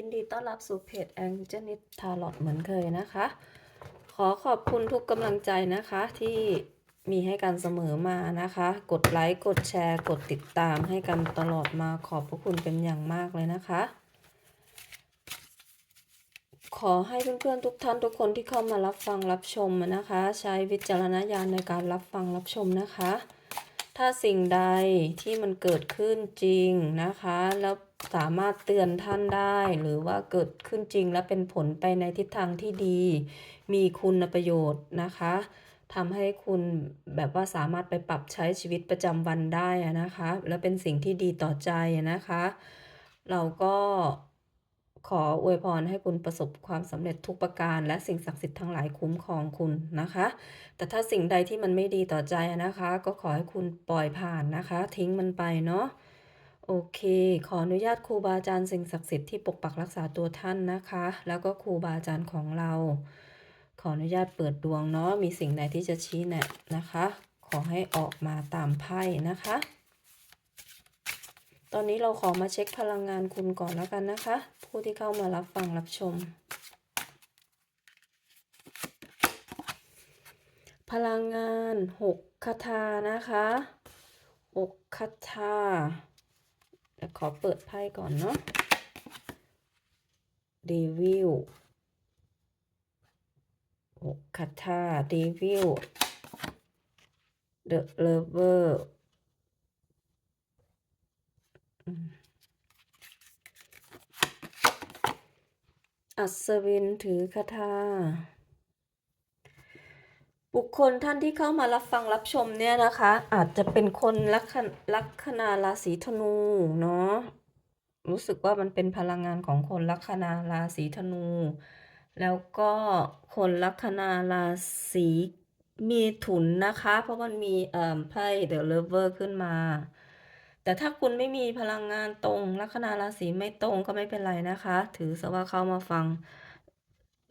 ยินดีต้อนรับสู่เพจแองเจนิตทาร์ลอตเหมือนเคยนะคะ ขอขอบคุณทุกกำลังใจนะคะที่มีให้กันเสมอมานะคะ กดไลค์ กดแชร์ กดติดตามให้กันตลอดมาขอบพระคุณเป็นอย่างมากเลยนะคะ ขอให้เพื่อนๆทุกท่านทุกคนที่เข้ามารับฟังรับชมนะคะ ใช้วิจารณญาณในการรับฟังรับชมนะคะ ถ้าสิ่งใดที่มันเกิดขึ้นจริงนะคะ แล้วสามารถเตือนท่านได้ หรือว่าเกิดขึ้นจริงและเป็นผลไปในทิศทางที่ดี มีคุณประโยชน์นะคะทำให้คุณแบบว่าสามารถไปปรับใช้ชีวิตประจำวันได้นะคะ และเป็นสิ่งที่ดีต่อใจนะคะ เราก็ ขออวยพรให้คุณประสบความสำเร็จทุกประการ และสิ่งศักดิ์สิทธิ์ทั้งหลายคุ้มครองคุณนะคะ แต่ถ้าสิ่งใดที่มันไม่ดีต่อใจนะคะ ก็ขอให้คุณปล่อยผ่านนะคะ ทิ้งมันไปเนาะโอเค ขออนุญาตครูบาอาจารย์สิ่งศักดิ์สิทธิ์ที่ปกปักรักษาตัวท่านนะคะ แล้วก็ครูบาอาจารย์ของเรา ขออนุญาตเปิดดวงเนาะมีสิ่งใดที่จะชี้แนะนะคะ ขอให้ออกมาตามไพ่นะคะ ตอนนี้เราขอมาเช็คพลังงานคุณก่อนแล้วกันนะคะ ผู้ที่เข้ามารับฟังรับชม พลังงานหกคาถานะคะหกคาถาเดี๋ยวขอเปิดไพ่ก่อนเนาะเดวิลหกคาถาเดวิลเดอะเลเวอร์ อัศวินถือคาถาบุคคลท่านที่เข้ามารับฟังรับชมเนี่ยนะคะ อาจจะเป็นคนลัคนาลัคนาราศีธนูเนาะรู้สึกว่ามันเป็นพลังงานของคนลัคนาราศีธนู แล้วก็คนลัคนาราศีมีถุนนะคะ เพราะมันมีเอ่อไพ่เดอะเลเวอร์ขึ้นมา แต่ถ้าคุณไม่มีพลังงานตรงลัคนาราศีไม่ตรงก็ไม่เป็นไรนะคะ ถือซะว่าเข้ามาฟัง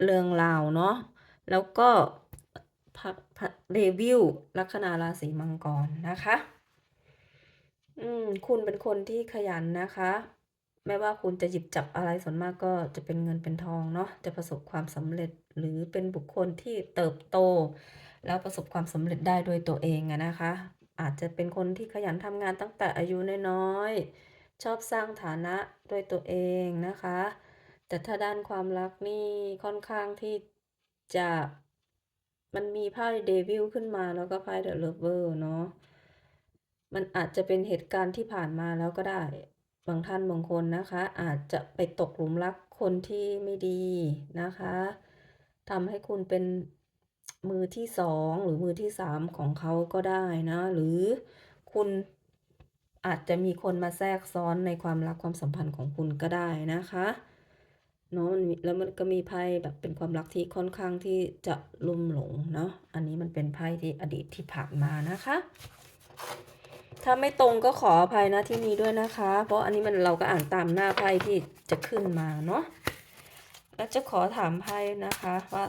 เรื่องราวเนาะแล้วก็พระพระเดวิลลัคนาราศีมังกรนะคะ อืม คุณเป็นคนที่ขยันนะคะ ไม่ว่าคุณจะหยิบจับอะไรส่วนมากก็จะเป็นเงินเป็นทองเนาะจะประสบความสำเร็จหรือเป็นบุคคลที่เติบโต แล้วประสบความสำเร็จได้โดยตัวเองอะนะคะ อาจจะเป็นคนที่ขยันทำงานตั้งแต่อายุน้อยๆ ชอบสร้างฐานะด้วยตัวเองนะคะ แต่ถ้าด้านความรักนี่ค่อนข้างที่จะมันมีไพ่เดวิลขึ้นมาแล้วก็ไพ่เดอะเลเวอร์เนาะ มันอาจจะเป็นเหตุการณ์ที่ผ่านมาแล้วก็ได้ บางท่านบางคนนะคะ อาจจะไปตกหลุมรักคนที่ไม่ดีนะคะทำให้คุณเป็น มือที่สองหรือมือที่สามของเขาก็ได้นะ หรือคุณอาจจะมีคนมาแทรกซ้อนในความรักความสัมพันธ์ของคุณก็ได้นะคะเนาะมันแล้วมันก็มีไพ่แบบเป็นความรักที่ค่อนข้างที่จะลุ่มหลงเนาะอันนี้มันเป็นไพ่ที่อดีตที่ผ่านมานะคะ ถ้าไม่ตรงก็ขออภัยนะที่นี้ด้วยนะคะ เพราะอันนี้มันเราก็อ่านตามหน้าไพ่ที่จะขึ้นมาเนาะแล้วจะขอถามไพ่นะคะว่า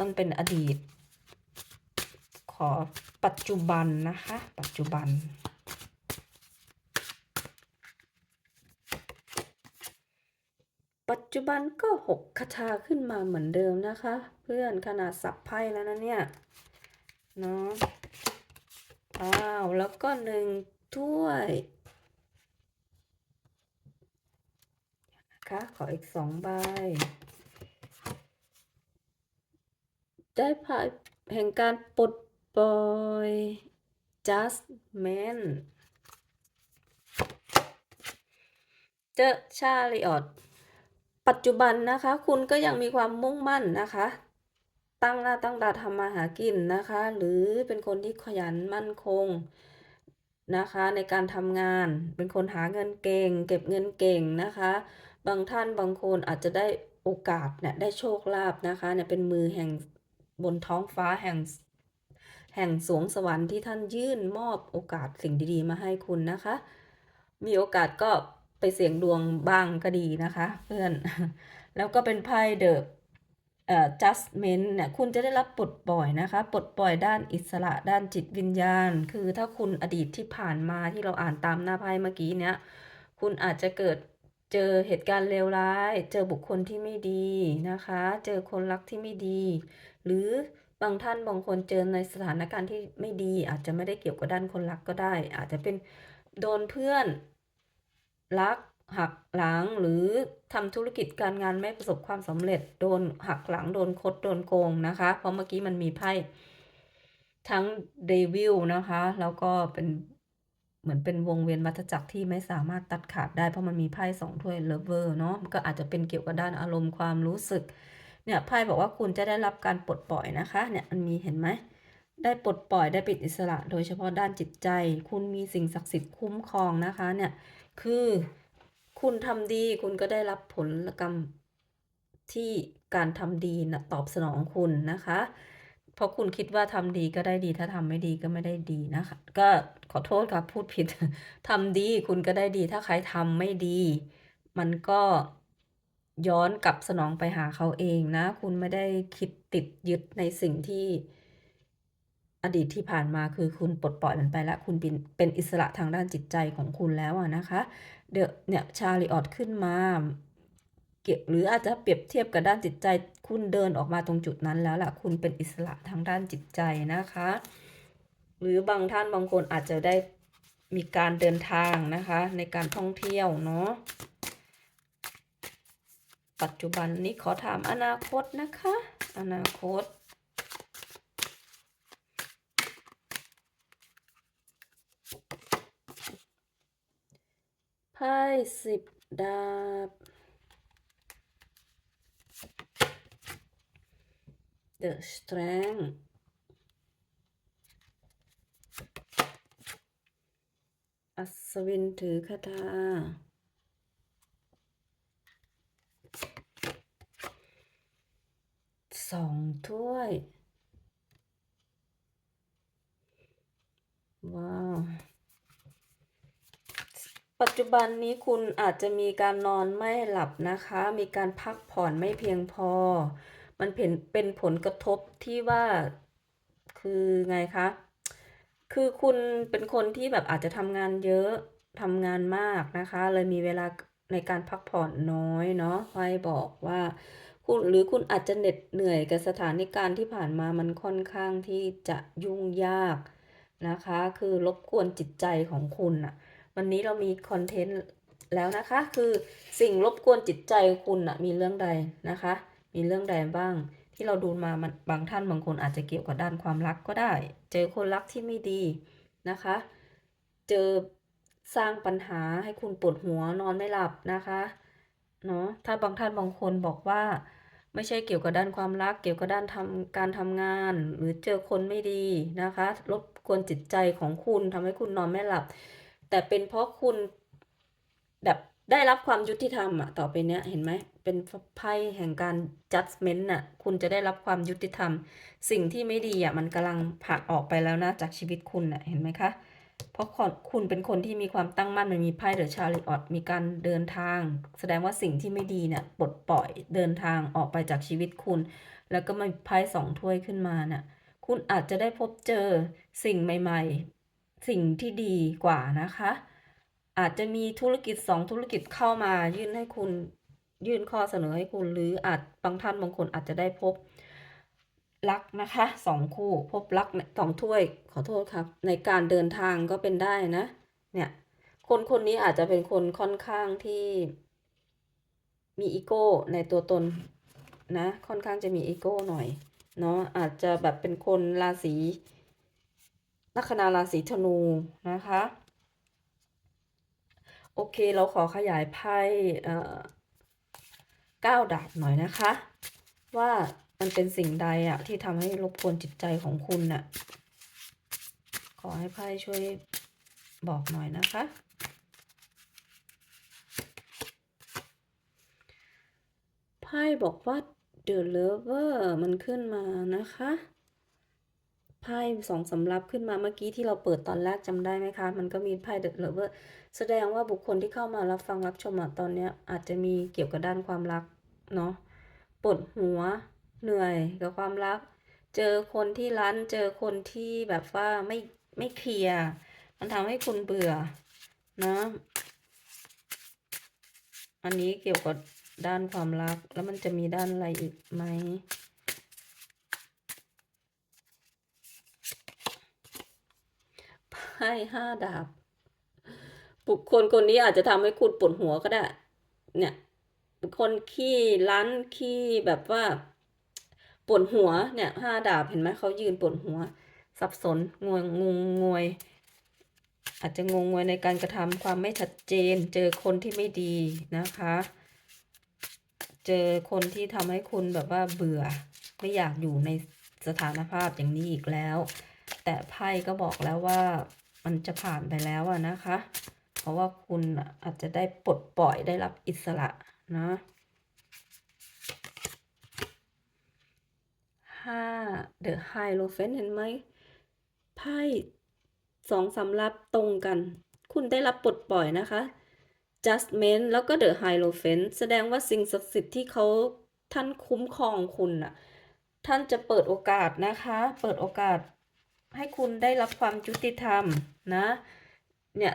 มันเป็นอดีต ขอปัจจุบันนะคะ ปัจจุบัน ปัจจุบันก็หกคาถาขึ้นมาเหมือนเดิมนะคะ เพื่อนขนาดสับไพ่แล้วนะเนี่ยเนาะอ้าวแล้วก็หนึ่งถ้วยนะคะขออีกสองใบ ได้ไพ่แห่งการปลด ปล่อย judgment เจอชาลิออตปัจจุบันนะคะ คุณก็ยังมีความมุ่งมั่นนะคะ ตั้งหน้าตั้งตาทำมาหากินนะคะ หรือเป็นคนที่ขยันมั่นคงนะคะในการทำงานเป็นคนหาเงินเก่ง เก็บเงินเก่งนะคะ บางท่านบางคนอาจจะได้โอกาสเนี่ยได้โชคลาภนะคะเนี่ยเป็นมือแห่งบนท้องฟ้าแห่ง แห่งสวงสวรรค์ที่ท่านยื่นมอบโอกาสสิ่งดีๆ มาให้คุณนะคะ มีโอกาสก็ไปเสี่ยงดวงบ้างก็ดีนะคะ เพื่อน แล้วก็เป็นไพ่เดอะเอ่อ judgment เนี่ยคุณจะได้รับปลดปล่อยนะคะ ปลดปล่อยด้านอิสระด้านจิตวิญญาณ คือถ้าคุณอดีตที่ผ่านมาที่เราอ่านตามหน้าไพ่เมื่อกี้เนี้ยคุณอาจจะเกิดเจอเหตุการณ์เลวร้าย เจอบุคคลที่ไม่ดีนะคะ เจอคนรักที่ไม่ดี หรือ บางท่านบางคนเจอในสถานการณ์ที่ไม่ดี อาจจะไม่ได้เกี่ยวกับด้านคนรักก็ได้ อาจจะเป็นโดนเพื่อนรักหักหลังหรือทำธุรกิจการงานไม่ประสบความสำเร็จ โดนหักหลังโดนคดโดนโกงนะคะ เพราะเมื่อกี้มันมีไพ่ทั้งเดวิลนะคะ แล้วก็เป็นเหมือนเป็นวงเวียนวัฏจักรที่ไม่สามารถตัดขาดได้เพราะมันมีไพ่สองถ้วยเลเวอร์เนาะก็อาจจะเป็นเกี่ยวกับด้านอารมณ์ความรู้สึก เนี่ยไพ่บอกว่าคุณจะได้รับการปลดปล่อยนะคะ เนี่ยมันมีเห็นไหมได้ปลดปล่อยได้เป็นอิสระ โดยเฉพาะด้านจิตใจ คุณมีสิ่งศักดิ์สิทธิ์คุ้มครองนะคะเนี่ยคือคุณทำดีคุณก็ได้รับผลกรรมที่การทำดีนะตอบสนองคุณนะคะ เพราะคุณคิดว่าทำดีก็ได้ดีถ้าทำไม่ดีก็ไม่ได้ดีนะคะ ก็ขอโทษครับพูดผิดทำดีคุณก็ได้ดีถ้าใครทำไม่ดี มันก็ ย้อนกลับสนองไปหาเขาเองนะ คุณไม่ได้คิดติดยึดในสิ่งที่อดีตที่ผ่านมาคือคุณปลดปล่อยมันไปแล้ว คุณเป็นเป็นอิสระทางด้านจิตใจของคุณแล้วนะคะ เดอะเนี่ยชาลิออตขึ้นมาเกี่ยหรืออาจจะเปรียบเทียบกับด้านจิตใจ คุณเดินออกมาตรงจุดนั้นแล้วล่ะ คุณเป็นอิสระทางด้านจิตใจนะคะ หรือบางท่านบางคนอาจจะได้มีการเดินทางนะคะ ในการท่องเที่ยวเนาะ ปัจจุบันนี้ขอถามอนาคตนะคะ อนาคต ไพ่สิบดาบ The Strength อัศวินถือคาถา สองถ้วย ว้าว ปัจจุบันนี้คุณอาจจะมีการนอนไม่หลับนะคะ มีการพักผ่อนไม่เพียงพอ มันเป็นเป็นผลกระทบที่ว่าคือไงคะ คือคุณเป็นคนที่แบบอาจจะทำงานเยอะทำงานมากนะคะ เลยมีเวลาในการพักผ่อนน้อยเนาะไพ่บอกว่า คุณหรือคุณอาจจะเหน็ดเหนื่อยกับสถานการณ์ที่ผ่านมามันค่อนข้างที่จะยุ่งยากนะคะ คือรบกวนจิตใจของคุณอะวันนี้เรามีคอนเทนต์แล้วนะคะ คือสิ่งรบกวนจิตใจคุณอะมีเรื่องใดนะคะ มีเรื่องใดบ้าง ที่เราดูมามันบางท่านบางคนอาจจะเกี่ยวกับด้านความรักก็ได้ เจอคนรักที่ไม่ดีนะคะ เจอสร้างปัญหาให้คุณปวดหัวนอนไม่หลับนะคะเนาะถ้าบางท่านบางคนบอกว่า ไม่ใช่เกี่ยวกับด้านความรัก เกี่ยวกับด้านทำการทำงาน หรือเจอคนไม่ดีนะคะรบกวนจิตใจของคุณทำให้คุณนอนไม่หลับ แต่เป็นเพราะคุณแบบได้รับความยุติธรรมอะต่อไปเนี้ยเห็นไหมเป็นไพ่แห่งการ judgment น่ะคุณจะได้รับความยุติธรรม สิ่งที่ไม่ดีอะมันกำลังผลักออกไปแล้วนะจากชีวิตคุณน่ะเห็นไหมคะ เพราะคุณเป็นคนที่มีความตั้งมั่นมันมีไพ่เดอะชาริออตมีการเดินทาง แสดงว่าสิ่งที่ไม่ดีเนี่ยปลดปล่อยเดินทางออกไปจากชีวิตคุณ แล้วก็มาไพ่สองถ้วยขึ้นมาเน่ะคุณอาจจะได้พบเจอสิ่งใหม่ ๆ สิ่งที่ดีกว่านะคะ อาจจะมีธุรกิจสองธุรกิจเข้ามายื่นให้คุณยื่นข้อเสนอให้คุณหรืออาจบางท่านบางคนอาจจะได้พบ รักนะคะสองคู่พบรักสองถ้วยขอโทษครับ ในการเดินทางก็เป็นได้นะ เนี่ย คนคนนี้อาจจะเป็นคนค่อนข้างที่มีอีโก้ในตัวตนนะ ค่อนข้างจะมีอีโก้หน่อยเนาะอาจจะแบบเป็นคนราศีลัคนาราศีธนูนะคะ โอเคเราขอขยายไพ่เอ่อเก้าดาบหน่อยนะคะ ว่า มันเป็นสิ่งใดอะที่ทำให้รบกวนจิตใจของคุณน่ะ ขอให้ไพ่ช่วยบอกหน่อยนะคะ ไพ่บอกว่า The Lover มันขึ้นมานะคะไพ่สองสำรับขึ้นมาเมื่อกี้ที่เราเปิดตอนแรกจำได้ไหมคะ มันก็มีไพ่ The Lover แสดงว่าบุคคลที่เข้ามารับฟังรับชมอะตอนเนี้ยอาจจะมีเกี่ยวกับด้านความรักเนาะปวดหัว เหนื่อยกับความรัก เจอคนที่รั้น เจอคนที่แบบว่าไม่ไม่เคลียร์มันทำให้คุณเบื่อนะอันนี้เกี่ยวกับด้านความรักแล้วมันจะมีด้านอะไรอีกไหมไพ่ห้าดาบบุคคลคนนี้อาจจะทำให้คุณปวดหัวก็ได้ เนี่ยคนขี้รั้นขี้แบบว่า ปวดหัวเนี่ยห้าดาบเห็นไหมเขายืนปวดหัว สับสนงวยงงงวย อาจจะงงงวยในการกระทำความไม่ชัดเจน เจอคนที่ไม่ดีนะคะ เจอคนที่ทำให้คุณแบบว่าเบื่อ ไม่อยากอยู่ในสถานภาพอย่างนี้อีกแล้ว แต่ไพ่ก็บอกแล้วว่ามันจะผ่านไปแล้วอะนะคะ เพราะว่าคุณอะอาจจะได้ปลดปล่อยได้รับอิสระนะ ห้าเดอะไฮโลเฟนเห็นไหมไพ่สองสำรับตรงกัน คุณได้รับปลดปล่อยนะคะ judgment แล้วก็ the hierophant แสดงว่าสิ่งศักดิ์สิทธิ์ที่เขาท่านคุ้มครองคุณน่ะ ท่านจะเปิดโอกาสนะคะ เปิดโอกาสให้คุณได้รับความยุติธรรมนะ เนี่ย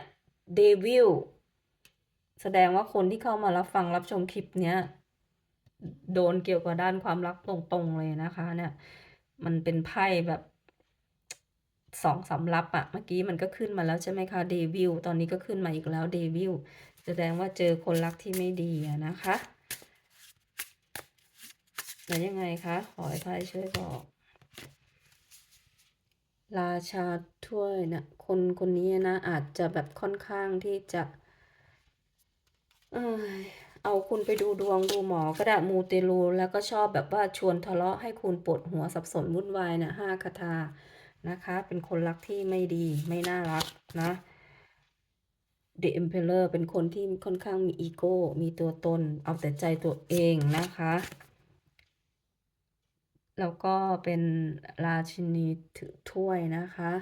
เดวิลแสดงว่าคนที่เข้ามารับฟังรับชมคลิปเนี้ย โดนเกี่ยวกับด้านความรักตรงๆเลยนะคะ เนี่ย มันเป็นไพ่แบบสองสำรับอะเมื่อกี้มันก็ขึ้นมาแล้วใช่ไหมคะเดวิลตอนนี้ก็ขึ้นมาอีกแล้วเดวิลแสดงว่าเจอคนรักที่ไม่ดีอะนะคะแล้วยังไงคะขอให้ไพ่ช่วยบอก ราชาถ้วยนะคนคนนี้นะอาจจะแบบค่อนข้างที่จะเอย เอาคุณไปดูดวงดูหมอก็ได้มูเตลู แล้วก็ชอบแบบว่าชวนทะเลาะให้คุณปวดหัวสับสนวุ่นวายนะห้าคาถานะคะ เป็นคนรักที่ไม่ดีไม่น่ารักนะ The Emperor เป็นคนที่ค่อนข้างมีอีโก้ มีตัวตน เอาแต่ใจตัวเองนะคะ แล้วก็เป็นราชินีถือถ้วยนะคะ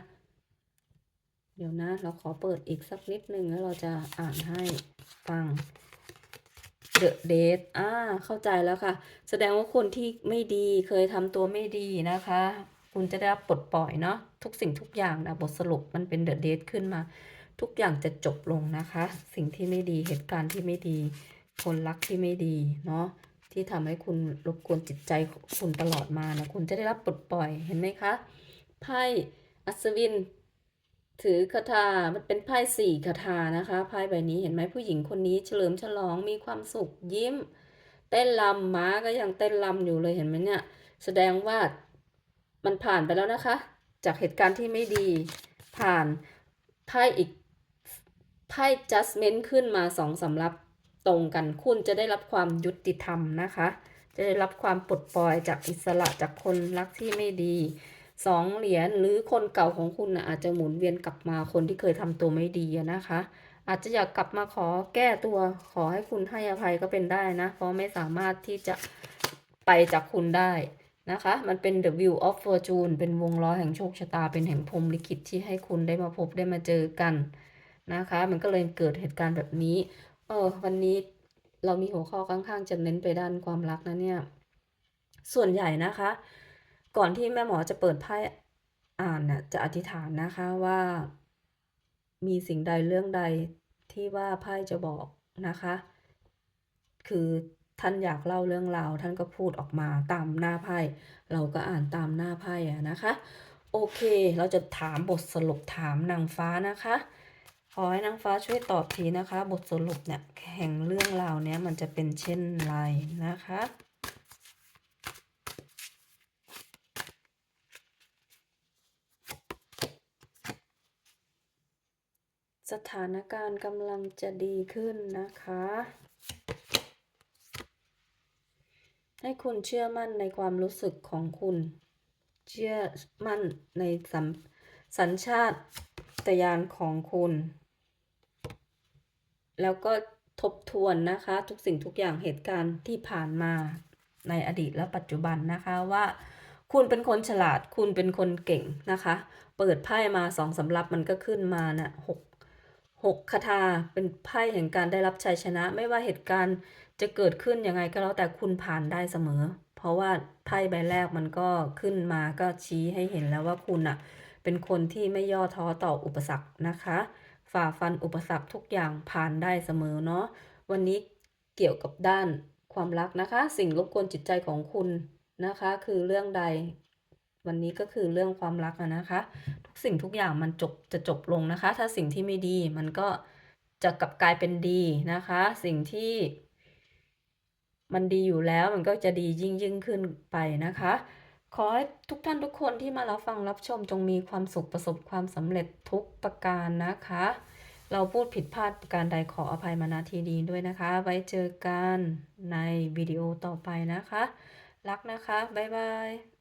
เดี๋ยวนะ เราขอเปิดอีกสักนิดนึงแล้วเราจะอ่านให้ฟัง The Date อ่า เข้าใจแล้วค่ะ แสดงว่าคนที่ไม่ดีเคยทำตัวไม่ดีนะคะ คุณจะได้รับปลดปล่อยเนาะทุกสิ่งทุกอย่างนะบทสรุปมันเป็น The Date ขึ้นมา ทุกอย่างจะจบลงนะคะ สิ่งที่ไม่ดีเหตุการณ์ที่ไม่ดี คนรักที่ไม่ดีเนาะที่ทำให้คุณรบกวนจิตใจคุณตลอดมานะคุณจะได้รับปลดปล่อยเห็นไหมคะไพ่อัศวิน ถือคาถา มันเป็นไพ่สี่คาถานะคะ ไพ่ใบนี้เห็นไหมผู้หญิงคนนี้เฉลิมฉลองมีความสุขยิ้ม เต้นรำม้าก็ยังเต้นรำอยู่เลยเห็นไหมเนี่ย แสดงว่ามันผ่านไปแล้วนะคะ จากเหตุการณ์ที่ไม่ดีผ่านไพ่อีกไพ่ judgment ขึ้นมาสองสำรับตรงกันคุณจะได้รับความยุติธรรมนะคะ จะได้รับความปลดปล่อยจากอิสระจากคนรักที่ไม่ดี สองเหรียญหรือคนเก่าของคุณนะอาจจะหมุนเวียนกลับมาคนที่เคยทำตัวไม่ดีนะคะ อาจจะอยากกลับมาขอแก้ตัวขอให้คุณให้อภัยก็เป็นได้นะ เพราะไม่สามารถที่จะไปจากคุณได้นะคะ มันเป็น the wheel of fortune เป็นวงล้อแห่งโชคชะตา เป็นแห่งพรมลิขิตที่ให้คุณได้มาพบได้มาเจอกันนะคะ มันก็เลยเกิดเหตุการณ์แบบนี้ เออ วันนี้เรามีหัวข้อค่อนข้างจะเน้นไปด้านความรักนะเนี่ย ส่วนใหญ่นะคะ ก่อนที่แม่หมอจะเปิดไพ่อ่านน่ะจะอธิษฐานนะคะว่า มีสิ่งใดเรื่องใดที่ว่าไพ่จะบอกนะคะ คือท่านอยากเล่าเรื่องราวท่านก็พูดออกมาตามหน้าไพ่เราก็อ่านตามหน้าไพ่อะนะคะ โอเค เราจะถามบทสรุปถามนางฟ้านะคะขอให้นางฟ้าช่วยตอบทีนะคะ บทสรุปเนี่ยแห่งเรื่องราวเนี้ยมันจะเป็นเช่นไรนะคะ สถานการณ์กำลังจะดีขึ้นนะคะ ให้คุณเชื่อมั่นในความรู้สึกของคุณ เชื่อมั่นในสัมสัญชาตญาณของคุณ แล้วก็ทบทวนนะคะ ทุกสิ่งทุกอย่างเหตุการณ์ที่ผ่านมาในอดีตและปัจจุบันนะคะว่า คุณเป็นคนฉลาดคุณเป็นคนเก่งนะคะ เปิดไพ่มาสองสำรับมันก็ขึ้นมานะ่ะหก หกคาถาเป็นไพ่แห่งการได้รับชัยชนะ ไม่ว่าเหตุการณ์จะเกิดขึ้นยังไงก็แล้วแต่คุณผ่านได้เสมอ เพราะว่าไพ่ใบแรกมันก็ขึ้นมาก็ชี้ให้เห็นแล้วว่าคุณอะเป็นคนที่ไม่ย่อท้อต่ออุปสรรคนะคะ ฝ่าฟันอุปสรรคทุกอย่างผ่านได้เสมอเนาะวันนี้เกี่ยวกับด้านความรักนะคะ สิ่งรบกวนจิตใจของคุณนะคะ คือเรื่องใด วันนี้ก็คือเรื่องความรักนะคะ สิ่งทุกอย่างมันจบจะจบลงนะคะ ถ้าสิ่งที่ไม่ดีมันก็จะกลับกลายเป็นดีนะคะ สิ่งที่ มันดีอยู่แล้วมันก็จะดียิ่งยิ่งขึ้นไปนะคะ ขอให้ทุกท่านทุกคนที่มารับฟังรับชมจงมีความสุขประสบความสำเร็จทุกประการนะคะ เราพูดผิดพลาดประการใดขออภัยมาณทีนี้ด้วยนะคะ ไว้เจอกันในวิดีโอต่อไปนะคะ รักนะคะ บ๊ายบาย